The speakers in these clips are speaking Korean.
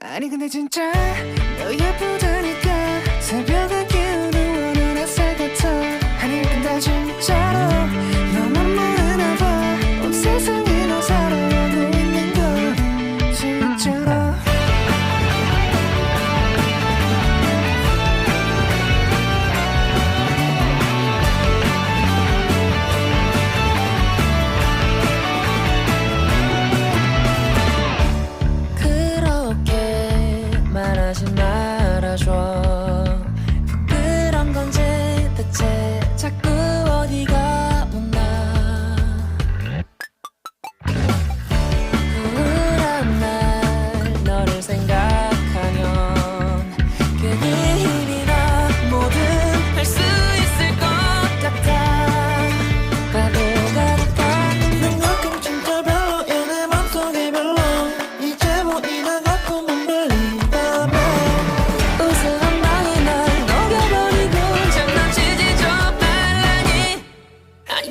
아니 근데 진짜 너 예쁘다니까 새벽을 기우는 원한 햇살 같아. 아니 근데 진짜로 너만 모르나 봐온 세상이 너 살아가고 있는 걸. 진짜로 말하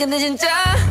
근데 진짜?